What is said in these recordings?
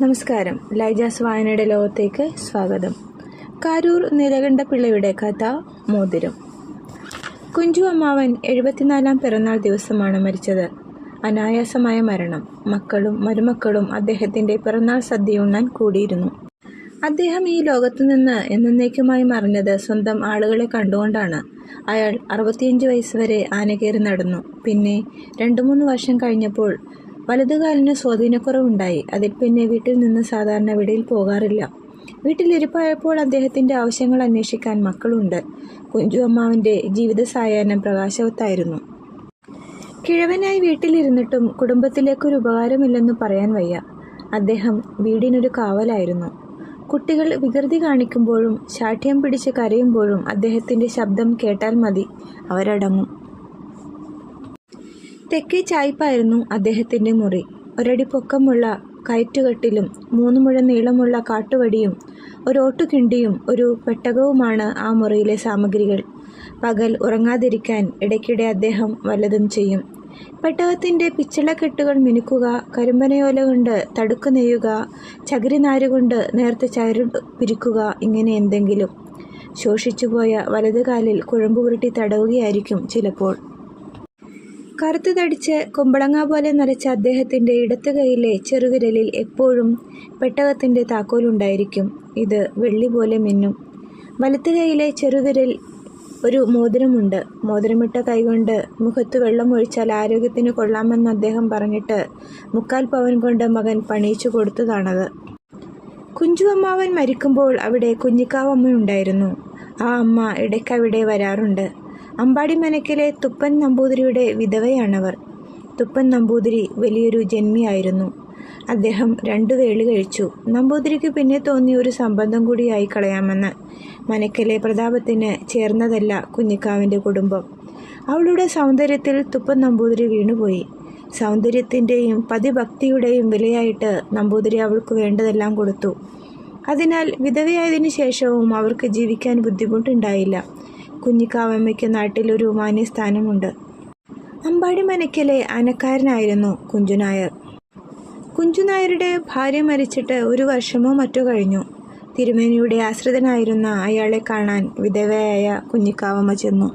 നമസ്കാരം. ലൈജാസ് വായനയുടെ ലോകത്തേക്ക് സ്വാഗതം. കാരൂർ നിലകണ്ഠപിള്ളയുടെ കഥ മോതിരം. കുഞ്ചു അമ്മാവൻ എഴുപത്തിനാലാം പിറന്നാൾ ദിവസമാണ് മരിച്ചത്. അനായാസമായ മരണം. മക്കളും മരുമക്കളും അദ്ദേഹത്തിന്റെ പിറന്നാൾ സദ്യയുണ്ണാൻ കൂടിയിരുന്നു. അദ്ദേഹം ഈ ലോകത്തു നിന്ന് എന്നേക്കുമായി മറിഞ്ഞത് സ്വന്തം ആളുകളെ കണ്ടുകൊണ്ടാണ്. അയാൾ അറുപത്തിയഞ്ച് വയസ്സ് വരെ ആനകേറി നടന്നു. പിന്നെ രണ്ടു മൂന്ന് വർഷം കഴിഞ്ഞപ്പോൾ വലതുകാലിന് സ്വാധീനക്കുറവുണ്ടായി. അതിൽ പിന്നെ വീട്ടിൽ നിന്ന് സാധാരണ വെളിയിൽ പോകാറില്ല. വീട്ടിലിരിപ്പായപ്പോൾ അദ്ദേഹത്തിന്റെ ആവശ്യങ്ങൾ അന്വേഷിക്കാൻ മക്കളുണ്ട്. കുഞ്ചു അമ്മാവിന്റെ ജീവിത സായാഹ്നം പ്രകാശവത്തായിരുന്നു. കിഴവനായി വീട്ടിലിരുന്നിട്ടും കുടുംബത്തിലേക്കൊരു ഉപകാരമില്ലെന്ന് പറയാൻ വയ്യ. അദ്ദേഹം വീടിനൊരു കാവലായിരുന്നു. കുട്ടികൾ വികൃതി കാണിക്കുമ്പോഴും ശാഠ്യം പിടിച്ച് കരയുമ്പോഴും അദ്ദേഹത്തിന്റെ ശബ്ദം കേട്ടാൽ മതി. അവരടങ്ങും. തെക്കേ ചായ്പായിരുന്നു അദ്ദേഹത്തിന്റെ മുറി. ഒരടി പൊക്കമുള്ള കയറ്റുകെട്ടിലും മൂന്ന് മുഴ നീളമുള്ള കാട്ടുവടിയും ഒരു ഓട്ടുകിണ്ടിയും ഒരു പെട്ടകവുമാണ് ആ മുറിയിലെ സാമഗ്രികൾ. പകൽ ഉറങ്ങാതിരിക്കാൻ ഇടയ്ക്കിടെ അദ്ദേഹം വല്ലതും ചെയ്യും. പെട്ടകത്തിന്റെ പിച്ചളക്കെട്ടുകൾ മിനുക്കുക കരിമ്പനയോല കൊണ്ട് തടുക്ക് നെയ്യുക ചകിരിനാരുകൊണ്ട് നേർത്ത ചരു പിരിക്കുക ഇങ്ങനെ എന്തെങ്കിലും. ശോഷിച്ചുപോയ വലതുകാലിൽ കുഴമ്പ് പുരട്ടി തടവുകയായിരിക്കും ചിലപ്പോൾ. കറുത്തു തടിച്ച് കുമ്പളങ്ങ പോലെ നരച്ച അദ്ദേഹത്തിന്റെ ഇടത്ത് കൈയിലെ ചെറുവിരലിൽ എപ്പോഴും പെട്ടകത്തിന്റെ താക്കോലുണ്ടായിരിക്കും ഇത് വെള്ളി പോലെ മിന്നും. വലത്ത് കൈയിലെ ചെറുവിരൽ ഒരു മോതിരമുണ്ട്. മോതിരമിട്ട കൈകൊണ്ട് മുഖത്ത് വെള്ളം ഒഴിച്ചാൽ ആരോഗ്യത്തിന് കൊള്ളാമെന്ന് അദ്ദേഹം പറഞ്ഞിട്ട് മുക്കാൽ പവൻ കൊണ്ട് മകൻ പണിയിച്ചു കൊടുത്തതാണത്. കുഞ്ചു അമ്മാവൻ മരിക്കുമ്പോൾ അവിടെ കുഞ്ഞിക്കാവമ്മയുണ്ടായിരുന്നു. ആ അമ്മ ഇടയ്ക്കവിടെ വരാറുണ്ട്. അമ്പാടി മനക്കിലെ തുപ്പൻ നമ്പൂതിരിയുടെ വിധവയാണവർ. തുപ്പൻ നമ്പൂതിരി വലിയൊരു ജന്മിയായിരുന്നു. അദ്ദേഹം രണ്ടു വേളി കഴിച്ചു. നമ്പൂതിരിക്ക് പിന്നെ തോന്നിയ ഒരു സംബന്ധം കൂടിയായി കളയാമെന്ന് മനക്കലെ പ്രതാപത്തിന് ചേർന്നതല്ല കുഞ്ഞിക്കാവിന്റെ കുടുംബം. അവളുടെ സൗന്ദര്യത്തിൽ തുപ്പൻ നമ്പൂതിരി വീണുപോയി. സൗന്ദര്യത്തിന്റെയും പതിഭക്തിയുടെയും വിലയായിട്ട് നമ്പൂതിരി അവൾക്ക് വേണ്ടതെല്ലാം കൊടുത്തു. അതിനാൽ വിധവയായതിനു ശേഷവും അവർക്ക് ജീവിക്കാൻ ബുദ്ധിമുട്ടുണ്ടായില്ല. കുഞ്ഞിക്കാവമ്മയ്ക്ക് നാട്ടിലൊരു മാന്യസ്ഥാനമുണ്ട് അമ്പാടി മനക്കലെ അനക്കാരനായിരുന്നു കുഞ്ചുനായർ കുഞ്ചുനായരുടെ ഭാര്യ മരിച്ചിട്ട് ഒരു വർഷമോ മറ്റോ കഴിഞ്ഞു. തിരുമേനിയുടെ ആശ്രിതനായിരുന്ന അയാളെ കാണാൻ വിധവയായ കുഞ്ഞിക്കാവമ്മ ചെന്നു.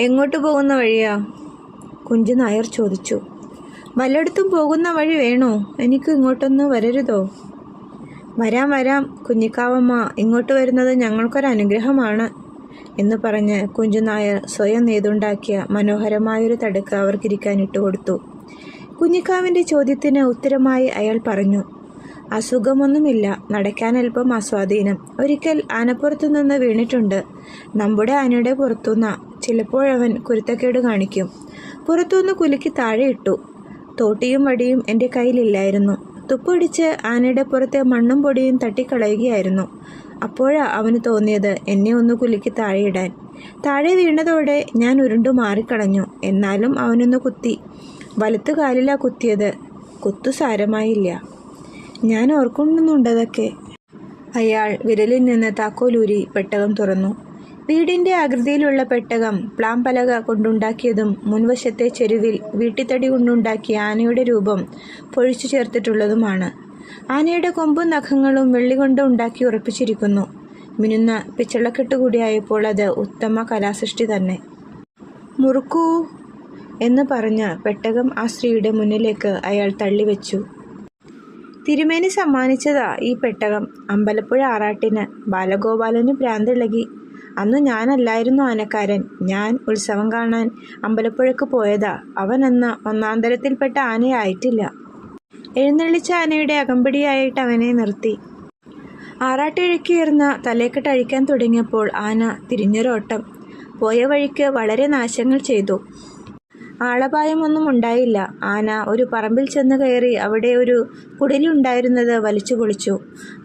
എങ്ങോട്ട് പോകുന്ന വഴിയാ? കുഞ്ചുനായർ ചോദിച്ചു. വല്ലയിടത്തും പോകുന്ന വഴി വേണോ? എനിക്ക് ഇങ്ങോട്ടൊന്ന് വരരുതോ? വരാം വരാം. കുഞ്ഞിക്കാവമ്മ ഇങ്ങോട്ട് വരുന്നത് ഞങ്ങൾക്കൊരു അനുഗ്രഹമാണ് എന്ന് പറഞ്ഞ് കുഞ്ചുനായർ സ്വയം നെയ്തുണ്ടാക്കിയ മനോഹരമായൊരു തടുക്ക് അവർക്കിരിക്കാൻ ഇട്ടുകൊടുത്തു. കുഞ്ഞിക്കാവിന്റെ ചോദ്യത്തിന് ഉത്തരമായി അയാൾ പറഞ്ഞു അസുഖമൊന്നുമില്ല. നടക്കാൻ അല്പം അസ്വാധീനം ഒരിക്കൽ ആനപ്പുറത്തു നിന്ന് വീണിട്ടുണ്ട്. നമ്മുടെ ആനയുടെ പുറത്തുനിന്ന. ചിലപ്പോഴവൻ കുരുത്തക്കേട് കാണിക്കും. പുറത്തുനിന്ന് കുലുക്കി താഴെ ഇട്ടു. തോട്ടിയും വടിയും എന്റെ കയ്യിലില്ലായിരുന്നു. തുപ്പടിച്ച് ആനയുടെ പുറത്തെ മണ്ണും പൊടിയും തട്ടിക്കളയുകയായിരുന്നു. അപ്പോഴാ അവന് തോന്നിയത് എന്നെ ഒന്ന് കുലുക്കി താഴെയിടാൻ. താഴെ വീണതോടെ ഞാൻ ഉരുണ്ടു മാറിക്കളഞ്ഞു. എന്നാലും അവനൊന്ന് കുത്തി. വലത്തു കാലിലാ കുത്തിയത്. കുത്തു സാരമായില്ല. ഞാൻ ഓർക്കുന്നുണ്ടതൊക്കെ. അയാൾ വിരലിൽ നിന്ന് താക്കോലൂരി പെട്ടകം തുറന്നു. വീടിന്റെ ആകൃതിയിലുള്ള പെട്ടകം പ്ലാം പലക കൊണ്ടുണ്ടാക്കിയതും മുൻവശത്തെ ചെരുവിൽ വീട്ടിത്തടി കൊണ്ടുണ്ടാക്കിയ ആനയുടെ രൂപം പൊഴിച്ചു ചേർത്തിട്ടുള്ളതുമാണ്. ആനയുടെ കൊമ്പും നഖങ്ങളും വെള്ളി കൊണ്ട് ഉണ്ടാക്കി ഉറപ്പിച്ചിരിക്കുന്നു. മിനുന്ന പിച്ചളക്കെട്ട് കൂടിയായപ്പോൾ അത് ഉത്തമ കലാസൃഷ്ടി തന്നെ. മുറുക്കൂ എന്ന് പറഞ്ഞ പെട്ടകം ആ സ്ത്രീയുടെ മുന്നിലേക്ക് അയാൾ തള്ളിവെച്ചു. തിരുമേനി സമ്മാനിച്ചതാ ഈ പെട്ടകം. അമ്പലപ്പുഴ ആറാട്ടിന് ബാലഗോപാലന് ഭ്രാന്തിളകി അന്ന് ഞാനല്ലായിരുന്നു ആനക്കാരൻ. ഞാൻ ഉത്സവം കാണാൻ അമ്പലപ്പുഴക്ക് പോയതാ. അവൻ ഒന്നാന്തരത്തിൽപ്പെട്ട ആനയായിട്ടില്ല. എഴുന്നള്ളിച്ച ആനയുടെ അകമ്പടിയായിട്ട് അവനെ നിർത്തി. ആറാട്ടിഴക്കിയേർന്ന തലേക്കെട്ട് അഴിക്കാൻ തുടങ്ങിയപ്പോൾ ആന തിരിഞ്ഞൊരോട്ടം. പോയ വഴിക്ക് വളരെ നാശങ്ങൾ ചെയ്തു. ആളപായമൊന്നും ഉണ്ടായില്ല. ആന ഒരു പറമ്പിൽ ചെന്ന് കയറി അവിടെ ഒരു കുടിലുണ്ടായിരുന്നത് വലിച്ചു പൊളിച്ചു.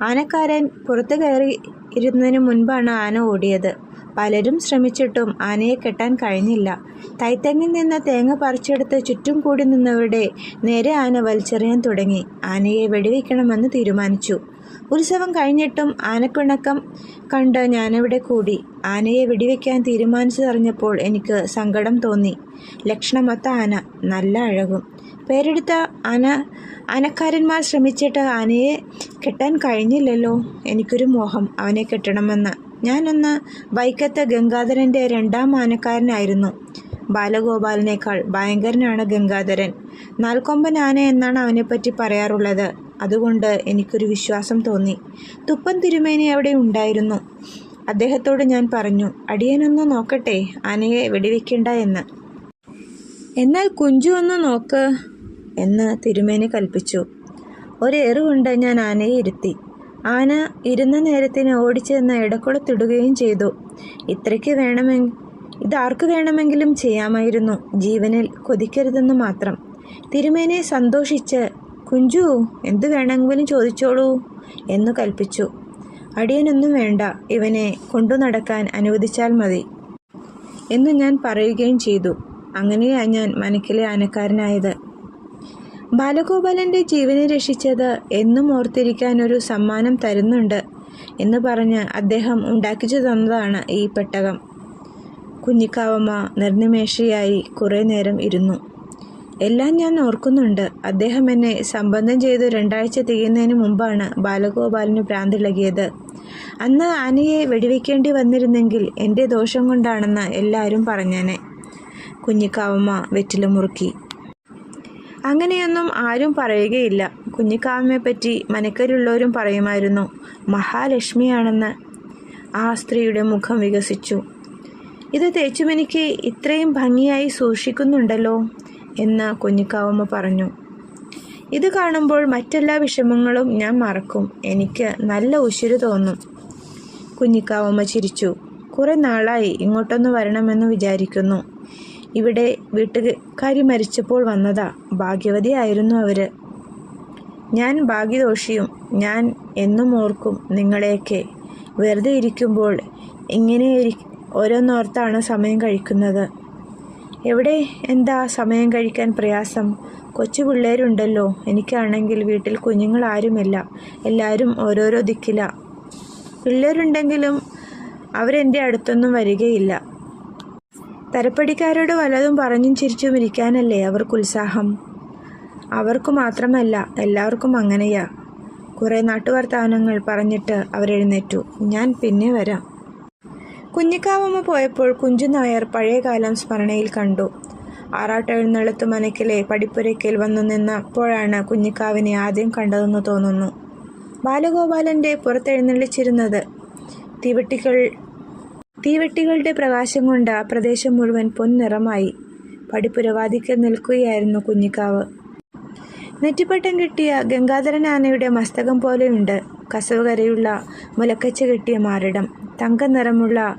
ആനക്കാരൻ പുറത്തു കയറി ഇരുന്നതിന് മുൻപാണ് ആന ഓടിയത്. പലരും ശ്രമിച്ചിട്ടും ആനയെ കെട്ടാൻ കഴിഞ്ഞില്ല. തൈത്തങ്ങിൽ നിന്ന് തേങ്ങ പറിച്ചെടുത്ത് ചുറ്റും കൂടി നിന്നവരുടെ നേരെ ആന വലിച്ചെറിയാൻ തുടങ്ങി. ആനയെ വെടിവെക്കണമെന്ന് തീരുമാനിച്ചു. ഉത്സവം കഴിഞ്ഞിട്ടും ആനപ്പിണക്കം കണ്ട് ഞാനിവിടെ കൂടി. ആനയെ വെടിവെക്കാൻ തീരുമാനിച്ചതറിഞ്ഞപ്പോൾ എനിക്ക് സങ്കടം തോന്നി. ലക്ഷണമൊത്ത ആന നല്ല അഴകും. പേരെടുത്ത ആന ആനക്കാരന്മാർ ശ്രമിച്ചിട്ട് ആനയെ കെട്ടാൻ കഴിഞ്ഞില്ലല്ലോ. എനിക്കൊരു മോഹം അവനെ കെട്ടണമെന്ന്. ഞാനന്ന് വൈക്കത്തെ ഗംഗാധരന്റെ രണ്ടാം ആനക്കാരനായിരുന്നു. ബാലഗോപാലിനേക്കാൾ ഭയങ്കരനാണ് ഗംഗാധരൻ. നാൽക്കൊമ്പൻ ആന എന്നാണ് അവനെപ്പറ്റി പറയാറുള്ളത്. അതുകൊണ്ട് എനിക്കൊരു വിശ്വാസം തോന്നി. തുപ്പൻ തിരുമേനി അവിടെ ഉണ്ടായിരുന്നു. അദ്ദേഹത്തോട് ഞാൻ പറഞ്ഞു അടിയനൊന്ന് നോക്കട്ടെ ആനയെ വെടിവെക്കണ്ട എന്ന്. എന്നാൽ കുഞ്ചു ഒന്ന് നോക്ക് എന്ന് തിരുമേനി കൽപ്പിച്ചു. ഒരേറുകൊണ്ട് ഞാൻ ആനയെ ഇരുത്തി. ആന ഇരുന്ന നേരത്തിന് ഓടിച്ചെന്ന് ഇടക്കുളത്തിടുകയും ചെയ്തു. ഇത്രയ്ക്ക് വേണമെങ്കിൽ ഇതാർക്ക് വേണമെങ്കിലും ചെയ്യാമായിരുന്നു. ജീവനിൽ കൊതിക്കരുതെന്ന് മാത്രം. തിരുമേനെ സന്തോഷിച്ച് കുഞ്ചു എന്തു വേണമെങ്കിലും ചോദിച്ചോളൂ എന്നു കൽപ്പിച്ചു. അടിയനൊന്നും വേണ്ട. ഇവനെ കൊണ്ടു നടക്കാൻ അനുവദിച്ചാൽ മതി എന്ന് ഞാൻ പറയുകയും ചെയ്തു. അങ്ങനെയാണ് ഞാൻ മനക്കിലെ ആനക്കാരനായത്. ബാലഗോപാലന്റെ ജീവനെ രക്ഷിച്ചത് എന്നും ഓർത്തിരിക്കാൻ ഒരു സമ്മാനം തരുന്നുണ്ട് എന്ന് പറഞ്ഞ് അദ്ദേഹം ഉണ്ടാക്കിച്ചു തന്നതാണ് ഈ പെട്ടകം. കുഞ്ഞിക്കാവമ്മ നിർനിമേഷയായി കുറേ നേരം ഇരുന്നു. എല്ലാം ഞാൻ ഓർക്കുന്നുണ്ട്. അദ്ദേഹം എന്നെ സംബന്ധം ചെയ്ത് രണ്ടാഴ്ച തികയുന്നതിന് മുമ്പാണ് ബാലഗോപാലിന് ഭ്രാന്തിളകിയത് അന്ന് ആനയെ വെടിവെക്കേണ്ടി വന്നിരുന്നെങ്കിൽ എന്റെ ദോഷം കൊണ്ടാണെന്ന് എല്ലാവരും പറഞ്ഞേനെ. കുഞ്ഞിക്കാവമ്മ വെറ്റില മുറുക്കി അങ്ങനെയൊന്നും ആരും പറയുകയില്ല. കുഞ്ഞിക്കാവിനെപ്പറ്റി പറ്റി മനക്കരുള്ളവരും പറയുമായിരുന്നു മഹാലക്ഷ്മിയാണെന്ന്. ആ സ്ത്രീയുടെ മുഖം വികസിച്ചു. ഇത് തേച്ചുമെനിക്ക് ഇത്രയും ഭംഗിയായി സൂക്ഷിക്കുന്നുണ്ടല്ലോ എന്ന് കുഞ്ഞിക്കാവമ്മ പറഞ്ഞു. ഇത് കാണുമ്പോൾ മറ്റെല്ലാ വിഷമങ്ങളും ഞാൻ മറക്കും. എനിക്ക് നല്ല ഉശിരു തോന്നും. കുഞ്ഞിക്കാവമ്മ ചിരിച്ചു. കുറേ നാളായി ഇങ്ങോട്ടൊന്ന് വരണമെന്ന് വിചാരിക്കുന്നു. ഇവിടെ വീട്ടുകാരി മരിച്ചപ്പോൾ വന്നതാ. ഭാഗ്യവതിയായിരുന്നു അവർ ഞാൻ ഭാഗ്യദോഷിയും ഞാൻ എന്നും ഓർക്കും നിങ്ങളെയൊക്കെ. വെറുതെ ഇരിക്കുമ്പോൾ ഇങ്ങനെ ഓരോന്നോർത്താണ് സമയം കഴിക്കുന്നത്. എവിടെ എന്താ സമയം കഴിക്കാൻ പ്രയാസം? കൊച്ചു പിള്ളേരുണ്ടല്ലോ. എനിക്കാണെങ്കിൽ വീട്ടിൽ കുഞ്ഞുങ്ങൾ ആരുമില്ല. എല്ലാവരും ഓരോരോ ദിക്കില. പിള്ളേരുണ്ടെങ്കിലും അവരെന്റെ അടുത്തൊന്നും വരികയില്ല. തരപ്പടിക്കാരോട് വല്ലതും പറഞ്ഞും ചിരിച്ചും ഇരിക്കാനല്ലേ അവർക്ക് ഉത്സാഹം? അവർക്ക് മാത്രമല്ല എല്ലാവർക്കും അങ്ങനെയാ. കുറേ നാട്ടുവർത്താനങ്ങൾ പറഞ്ഞിട്ട് അവരെഴുന്നേറ്റു. ഞാൻ പിന്നെ വരാം. കുഞ്ഞിക്കാവമ്മ പോയപ്പോൾ കുഞ്ചുനായർ പഴയകാലം സ്മരണയിൽ കണ്ടു. ആറാട്ടെഴുന്നള്ളത്ത് മനക്കിലെ പടിപ്പുരയ്ക്കൽ വന്നു നിന്നപ്പോഴാണ് കുഞ്ഞിക്കാവിനെ ആദ്യം കണ്ടതെന്ന് തോന്നുന്നു. ബാലഗോപാലന്റെ പുറത്തെഴുന്നള്ളിച്ചിരുന്നത് തീവെട്ടികൾ തീവെട്ടികളുടെ പ്രകാശം കൊണ്ട് ആ പ്രദേശം മുഴുവൻ പൊൻനിറമായി. പടിപ്പുരവാദിക്കൽ നിൽക്കുകയായിരുന്നു കുഞ്ഞിക്കാവ്. നെറ്റിപ്പട്ടം കിട്ടിയ ഗംഗാധരൻ ആനയുടെ മസ്തകം പോലെയുണ്ട്. കസവ് കരയുള്ള മുലക്കച്ച കെട്ടിയ മാറിടം. തങ്ക നിറമുള്ള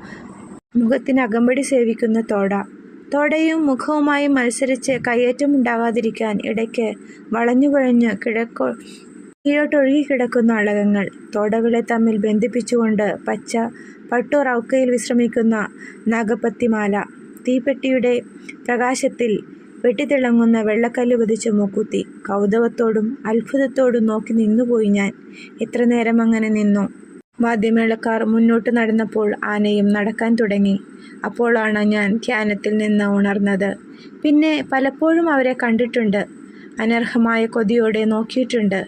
മുഖത്തിന് അകമ്പടി സേവിക്കുന്ന തോട. തോടയും മുഖവുമായി മത്സരിച്ച് കയ്യേറ്റം ഉണ്ടാകാതിരിക്കാൻ ഇടയ്ക്ക് വളഞ്ഞുകുഴഞ്ഞ് കിഴക്കോ കീഴോട്ടൊഴുകി കിടക്കുന്ന അളകങ്ങൾ തോടകളെ തമ്മിൽ ബന്ധിപ്പിച്ചുകൊണ്ട് പച്ച പട്ടുറൗക്കയിൽ വിശ്രമിക്കുന്ന നാഗപ്പത്തിമാല തീപ്പെട്ടിയുടെ പ്രകാശത്തിൽ വെട്ടിത്തിളങ്ങുന്ന വെള്ളക്കല്ല് പതിച്ച മൂക്കുത്തി. കൗതുകത്തോടും അത്ഭുതത്തോടും നോക്കി നിന്നുപോയി ഞാൻ. എത്ര നേരം അങ്ങനെ നിന്നു? വാദ്യമേളക്കാർ മുന്നോട്ട് നടന്നപ്പോൾ ആനയും നടക്കാൻ തുടങ്ങി. അപ്പോഴാണ് ഞാൻ ധ്യാനത്തിൽ നിന്ന് ഉണർന്നത്. പിന്നെ പലപ്പോഴും അവരെ കണ്ടിട്ടുണ്ട്. അനർഹമായ കൊതിയോടെ നോക്കിയിട്ടുണ്ട്.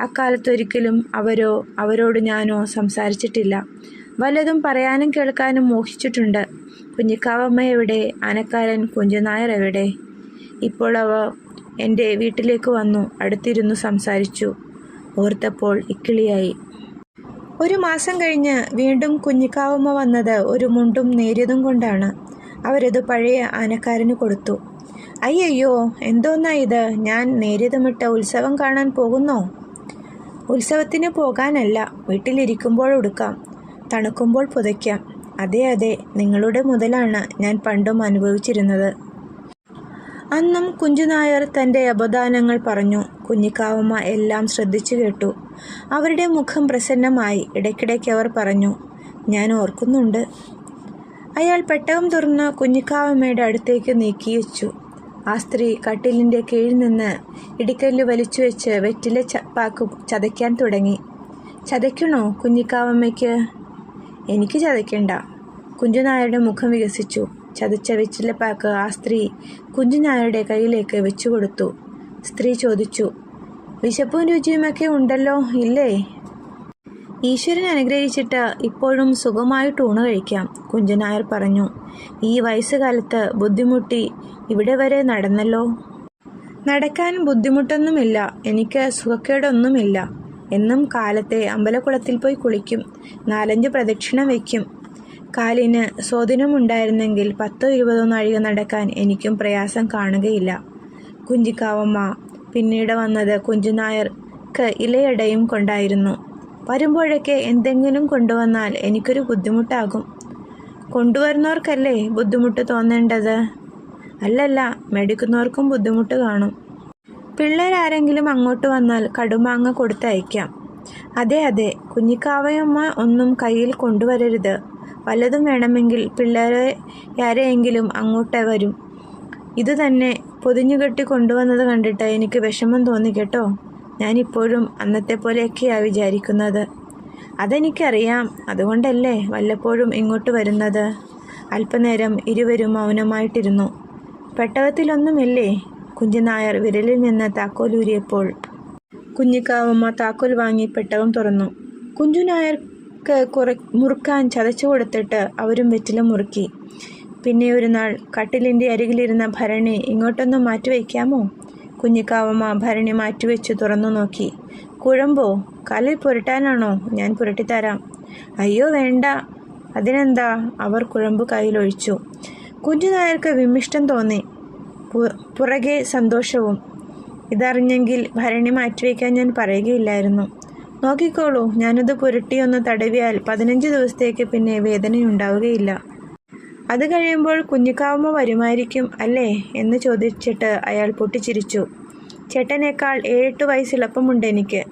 അക്കാലത്തൊരിക്കലും അവരോ അവരോട് ഞാനോ സംസാരിച്ചിട്ടില്ല. വല്ലതും പറയാനും കേൾക്കാനും മോഹിച്ചിട്ടുണ്ട്. കുഞ്ഞിക്കാവമ്മ എവിടെ? ആനക്കാരൻ കുഞ്ചുനായർ എവിടെ? ഇപ്പോൾ അവ എന്റെ വീട്ടിലേക്ക് വന്നു. അടുത്തിരുന്നു സംസാരിച്ചു. ഓർത്തപ്പോൾ ഇക്കിളിയായി. ഒരു മാസം കഴിഞ്ഞ് വീണ്ടും കുഞ്ഞിക്കാവമ്മ വന്നത് ഒരു മുണ്ടും നേരിയതും കൊണ്ടാണ്. അവരത് പഴയ ആനക്കാരന് കൊടുത്തു. അയ്യയ്യോ എന്തോന്നാ ഇത്? ഞാൻ നേരിയതുമിട്ട ഉത്സവം കാണാൻ പോകുന്നോ? ഉത്സവത്തിന് പോകാനല്ല വീട്ടിലിരിക്കുമ്പോൾ ഉടുക്കാം. തണുക്കുമ്പോൾ പുതയ്ക്കാം. അതെ അതെ നിങ്ങളുടെ മുതലാണ് ഞാൻ പണ്ടും അനുഭവിച്ചിരുന്നത്. അന്നും കുഞ്ചുനായർ തന്റെ അപദാനങ്ങൾ പറഞ്ഞു. കുഞ്ഞിക്കാവമ്മ എല്ലാം ശ്രദ്ധിച്ചു കേട്ടു. അവരുടെ മുഖം പ്രസന്നമായി. ഇടയ്ക്കിടയ്ക്ക് അവർ പറഞ്ഞു ഞാൻ ഓർക്കുന്നുണ്ട്. അയാൾ പെട്ടകം തുറന്ന് കുഞ്ഞിക്കാവമ്മയുടെ അടുത്തേക്ക് നീക്കി വെച്ചു. ആ സ്ത്രീ കട്ടിലിന്റെ കീഴിൽ നിന്ന് ഇടിക്കല്ല് വലിച്ചു വെച്ച് വെറ്റിലെ ച ചതയ്ക്കാൻ തുടങ്ങി. ചതയ്ക്കണോ കുഞ്ഞിക്കാവമ്മയ്ക്ക്? എനിക്ക് ചതയ്ക്കണ്ട കുഞ്ചുനായരുടെ മുഖം വികസിച്ചു. ചതച്ച വെച്ചിലപ്പാക്ക് ആ സ്ത്രീ കുഞ്ചുനായരുടെ കയ്യിലേക്ക് വെച്ചു കൊടുത്തു. സ്ത്രീ ചോദിച്ചു വിശപ്പും രുചിയുമൊക്കെ ഉണ്ടല്ലോ ഇല്ലേ? ഈശ്വരൻ അനുഗ്രഹിച്ചിട്ട് ഇപ്പോഴും സുഖമായിട്ട് ഊണ് കഴിക്കാം കുഞ്ചനായർ പറഞ്ഞു. ഈ വയസ്സുകാലത്ത് ബുദ്ധിമുട്ടി ഇവിടെ വരെ നടന്നല്ലോ? നടക്കാൻ ബുദ്ധിമുട്ടൊന്നുമില്ല എനിക്ക് സുഖക്കേടൊന്നുമില്ല. എന്നും കാലത്തെ അമ്പലക്കുളത്തിൽ പോയി കുളിക്കും. നാലഞ്ച് പ്രദക്ഷിണം വയ്ക്കും കാലിന് സ്വാധീനമുണ്ടായിരുന്നെങ്കിൽ പത്തോ ഇരുപതോ നാഴിക നടക്കാൻ എനിക്കും പ്രയാസം കാണുകയില്ല. കുഞ്ചിക്കാവമ്മ പിന്നീട് വന്നത് കുഞ്ചുനായർക്ക് ഇലയടയും കൊണ്ടായിരുന്നു. വരുമ്പോഴൊക്കെ എന്തെങ്കിലും കൊണ്ടുവന്നാൽ എനിക്കൊരു ബുദ്ധിമുട്ടാകും. കൊണ്ടുവരുന്നവർക്കല്ലേ ബുദ്ധിമുട്ട് തോന്നേണ്ടത്? അല്ലല്ല മേടിക്കുന്നവർക്കും ബുദ്ധിമുട്ട് കാണും. പിള്ളേരാരെങ്കിലും അങ്ങോട്ട് വന്നാൽ കടുമാങ്ങ കൊടുത്തയക്കാം. അതെ അതെ കുഞ്ഞിക്കാവയമ്മ ഒന്നും കയ്യിൽ കൊണ്ടുവരരുത്. വല്ലതും വേണമെങ്കിൽ പിള്ളേരെ ആരെയെങ്കിലും അങ്ങോട്ട് വരും. ഇത് തന്നെ പൊതിഞ്ഞുകെട്ടി കൊണ്ടുവന്നത് കണ്ടിട്ട് എനിക്ക് വിഷമം തോന്നി കേട്ടോ. ഞാനിപ്പോഴും അന്നത്തെ പോലെയൊക്കെയാണ് വിചാരിക്കുന്നത്. അതെനിക്കറിയാം അതുകൊണ്ടല്ലേ വല്ലപ്പോഴും ഇങ്ങോട്ട് വരുന്നത്. അല്പനേരം ഇരുവരും മൗനമായിട്ടിരുന്നു. പെട്ടകത്തിലൊന്നുമില്ലേ? കുഞ്ഞുനായർ വിരലിൽ നിന്ന് താക്കോലൂരിയപ്പോൾ കുഞ്ഞിക്കാവമ്മ താക്കോൽ വാങ്ങി പെട്ടവും തുറന്നു. കുഞ്ചുനായർക്ക് കുറ മുറുക്കാൻ ചതച്ചു കൊടുത്തിട്ട് അവരും വെറ്റില മുറുക്കി. പിന്നെ ഒരു നാൾ കട്ടിലിന്റെ അരികിലിരുന്ന ഭരണി ഇങ്ങോട്ടൊന്നും മാറ്റിവെക്കാമോ കുഞ്ഞിക്കാവമ്മ ഭരണി മാറ്റിവെച്ച് തുറന്നു നോക്കി. കുഴമ്പോ കലിൽ പുരട്ടാനാണോ? ഞാൻ പുരട്ടിത്തരാം അയ്യോ വേണ്ട. അതിനെന്താ? അവർ കുഴമ്പ് കയ്യിലൊഴിച്ചു. കുഞ്ഞുനായർക്ക് വിമിഷ്ടം തോന്നി. പുറകെ സന്തോഷവും. ഇതറിഞ്ഞെങ്കിൽ ഭരണി മാറ്റിവെക്കാൻ ഞാൻ പറയുകയില്ലായിരുന്നു. നോക്കിക്കോളൂ ഞാനത് പുരട്ടിയൊന്ന് തടവിയാൽ പതിനഞ്ച് ദിവസത്തേക്ക് പിന്നെ വേദനയുണ്ടാവുകയില്ല. അത് കഴിയുമ്പോൾ കുഞ്ഞിക്കാവുമ്മ വരുമായിരിക്കും അല്ലേ എന്ന് ചോദിച്ചിട്ട് അയാൾ പൊട്ടിച്ചിരിച്ചു. ചേട്ടനേക്കാൾ ഏഴെട്ട് വയസ്സ് എളുപ്പമുണ്ട് എനിക്ക്.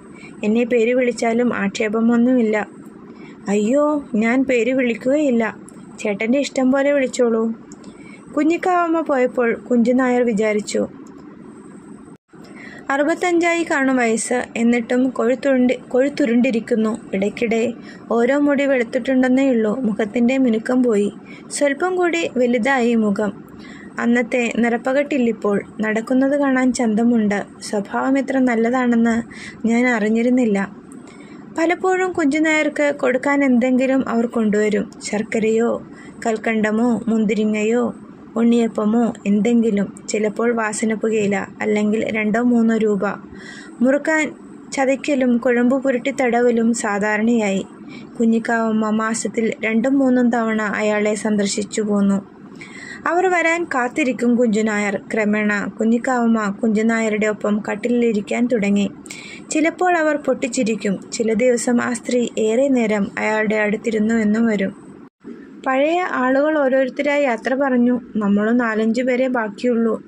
എന്നെ പേര് വിളിച്ചാലും ആക്ഷേപമൊന്നുമില്ല അയ്യോ ഞാൻ പേര് വിളിക്കുകയില്ല. ചേട്ടന്റെ ഇഷ്ടം പോലെ വിളിച്ചോളൂ. കുഞ്ഞിക്കാവമ്മ പോയപ്പോൾ കുഞ്ചുനായർ വിചാരിച്ചു അറുപത്തഞ്ചായി കാണും വയസ്സ്. എന്നിട്ടും കൊഴുത്തുരുണ്ടി കൊഴുത്തുരുണ്ടിരിക്കുന്നു. ഇടയ്ക്കിടെ ഓരോ മുടി വെളുത്തിട്ടുണ്ടെന്നേ ഉള്ളൂ. മുഖത്തിന്റെ മിനുക്കം പോയി. സ്വല്പം കൂടി വലുതായി മുഖം. അന്നത്തെ നിറപ്പകട്ടില്ലിപ്പോൾ നടക്കുന്നത് കാണാൻ ചന്തമുണ്ട്. സ്വഭാവം ഇത്ര നല്ലതാണെന്ന് ഞാൻ അറിഞ്ഞിരുന്നില്ല. പലപ്പോഴും കുഞ്ചുനായർക്ക് കൊടുക്കാൻ എന്തെങ്കിലും അവർ കൊണ്ടുവരും. ശർക്കരയോ കൽക്കണ്ടമോ മുന്തിരിങ്ങയോ ഉണ്ണിയപ്പമോ എന്തെങ്കിലും ചിലപ്പോൾ വാസന വാസനപ്പുകയില അല്ലെങ്കിൽ രണ്ടോ മൂന്നോ രൂപ. മുറുക്കാൻ ചതയ്ക്കലും കുഴമ്പ് പുരട്ടി തടവലും സാധാരണയായി. കുഞ്ഞിക്കാവമ്മ മാസത്തിൽ രണ്ടും മൂന്നും തവണ അയാളെ സന്ദർശിച്ചു പോന്നു. അവർ വരാൻ കാത്തിരിക്കും കുഞ്ചുനായർ. ക്രമേണ കുഞ്ഞിക്കാവമ്മ കുഞ്ചുനായരുടെ ഒപ്പം കട്ടിലിരിക്കാൻ തുടങ്ങി. ചിലപ്പോൾ അവർ പൊട്ടിച്ചിരിക്കും. ചില ദിവസം ആ സ്ത്രീ ഏറെ നേരം അയാളുടെ അടുത്തിരുന്നു എന്നും വരും. പഴയ ആളുകൾ ഓരോരുത്തരായി യാത്ര പറഞ്ഞു. നമ്മളും നാലഞ്ചു പേരെ ബാക്കിയുള്ളൂ.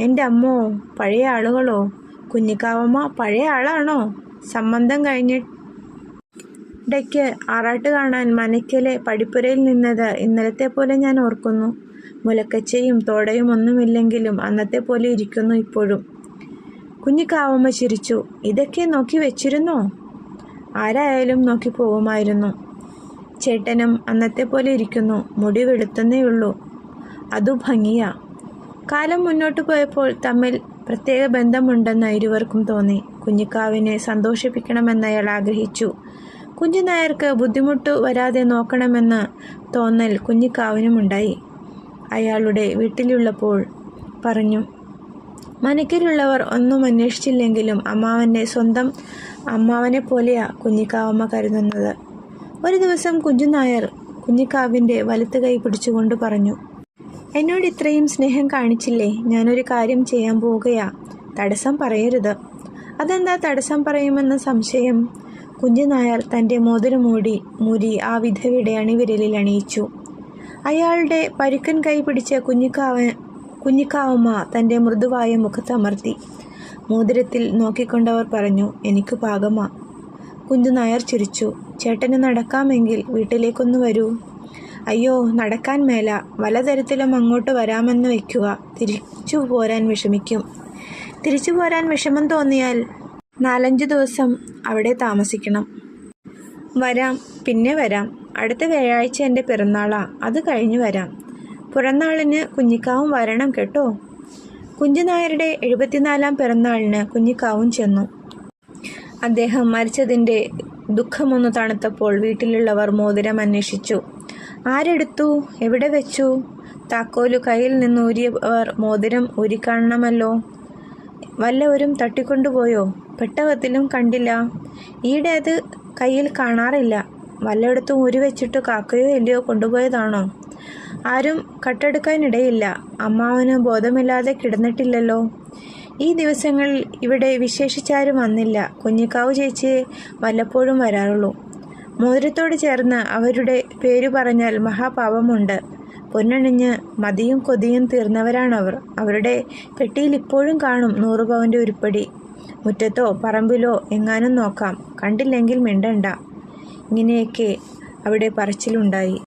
എന്റെ അമ്മോ പഴയ ആളുകളോ? കുഞ്ഞിക്കാവമ്മ പഴയ ആളാണോ? സംബന്ധം കഴിഞ്ഞിടയ്ക്ക് ആറാട്ട് കാണാൻ മനയ്ക്കലെ പടിപ്പുരയിൽ നിന്നത് ഇന്നലത്തെ പോലെ ഞാൻ ഓർക്കുന്നു. മുലക്കച്ചയും തോടയും ഒന്നുമില്ലെങ്കിലും അന്നത്തെ പോലെ ഇരിക്കുന്നു ഇപ്പോഴും. കുഞ്ഞിക്കാവമ്മ ചിരിച്ചു. ഇതൊക്കെ നോക്കി വെച്ചിരുന്നോ? ആരായാലും നോക്കി പോകുമായിരുന്നു. ചേട്ടനും അന്നത്തെ പോലെ ഇരിക്കുന്നു. മുടി വെളുത്തുന്നേയുള്ളൂ അതു ഭംഗിയാ. കാലം മുന്നോട്ട് പോയപ്പോൾ തമ്മിൽ പ്രത്യേക ബന്ധമുണ്ടെന്ന് ഇരുവർക്കും തോന്നി. കുഞ്ഞിക്കാവിനെ സന്തോഷിപ്പിക്കണമെന്ന് അയാൾ ആഗ്രഹിച്ചു. കുഞ്ഞുനായർക്ക് ബുദ്ധിമുട്ട് വരാതെ നോക്കണമെന്ന് തോന്നൽ കുഞ്ഞിക്കാവിനുമുണ്ടായി. അയാളുടെ വീട്ടിലുള്ളപ്പോൾ പറഞ്ഞു മനക്കിലുള്ളവർ ഒന്നും അന്വേഷിച്ചില്ലെങ്കിലും അമ്മാവന്റെ സ്വന്തം അമ്മാവനെ പോലെയാ കുഞ്ഞിക്കാവമ്മ കരുതുന്നത്. ഒരു ദിവസം കുഞ്ഞുനായർ കുഞ്ഞിക്കാവിന്റെ വലത്ത് കൈ പിടിച്ചുകൊണ്ട് പറഞ്ഞു എന്നോട് ഇത്രയും സ്നേഹം കാണിച്ചില്ലേ? ഞാനൊരു കാര്യം ചെയ്യാൻ പോവുകയാ. തടസ്സം പറയരുത്. അതെന്താ തടസ്സം പറയുമെന്ന സംശയം? കുഞ്ഞുനായർ തന്റെ മോതിരം മൂടി മുരി ആ വിധവയുടെ അണിവിരലിൽ അണിയിച്ചു. അയാളുടെ പരുക്കൻ കൈ പിടിച്ച കുഞ്ഞിക്കാവ കുഞ്ഞിക്കാവമ്മ തന്റെ മൃദുവായ മുഖത്തമർത്തി. മോതിരത്തിൽ നോക്കിക്കൊണ്ടവർ പറഞ്ഞു എനിക്ക് പാകമാ. കുഞ്ഞുനായർ ചിരിച്ചു. ചേട്ടന് നടക്കാമെങ്കിൽ വീട്ടിലേക്കൊന്ന് വരൂ. അയ്യോ നടക്കാൻ മേല. പലതരത്തിലും അങ്ങോട്ട് വരാമെന്ന് വയ്ക്കുക തിരിച്ചു പോരാൻ വിഷമിക്കും. തിരിച്ചു പോരാൻ വിഷമം തോന്നിയാൽ നാലഞ്ച് ദിവസം അവിടെ താമസിക്കണം. വരാം. പിന്നെ വരാം. അടുത്ത വ്യാഴാഴ്ച എന്റെ പിറന്നാളാ. അത് കഴിഞ്ഞു വരാം. പിറന്നാളിന് കുഞ്ഞിക്കാവും വരണം കേട്ടോ. കുഞ്ചുനായരുടെ എഴുപത്തിനാലാം പിറന്നാളിന് കുഞ്ഞിക്കാവും ചെന്നു. അദ്ദേഹം മരിച്ചതിന്റെ ദുഃഖമൊന്ന് തണുത്തപ്പോൾ വീട്ടിലുള്ളവർ മോതിരം അന്വേഷിച്ചു. ആരെടുത്തു? എവിടെ വെച്ചു? താക്കോലു കയ്യിൽ നിന്ന് ഊരിയവർ മോതിരം ഊരിക്കാണണമല്ലോ. വല്ലവരും തട്ടിക്കൊണ്ടുപോയോ? പെട്ടകത്തിലും കണ്ടില്ല. ഈയിടെ അത് കയ്യിൽ കാണാറില്ല. വല്ലയിടത്തും ഊരി വെച്ചിട്ട് കാക്കയോ എല്ലയോ കൊണ്ടുപോയതാണോ? ആരും കട്ടെടുക്കാനിടയില്ല. അമ്മാവന് ബോധമില്ലാതെ കിടന്നിട്ടില്ലല്ലോ. ഈ ദിവസങ്ങളിൽ ഇവിടെ വിശേഷിച്ചാരും വന്നില്ല. കുഞ്ഞിക്കാവ് ചേച്ചി വല്ലപ്പോഴും വരാറുള്ളൂ. മോതിരത്തോട് ചേർന്ന് അവരുടെ പേരു പറഞ്ഞാൽ മഹാപാപമുണ്ട്. പൊന്നണിഞ്ഞ് മതിയും കൊതിയും തീർന്നവരാണവർ. അവരുടെ പെട്ടിയിൽ ഇപ്പോഴും കാണും നൂറ് പവന്റെ ഉരുപ്പടി. മുറ്റത്തോ പറമ്പിലോ എങ്ങാനും നോക്കാം. കണ്ടില്ലെങ്കിൽ മിണ്ടണ്ട. ഇങ്ങനെയൊക്കെ അവിടെ പറച്ചിലുണ്ടായി.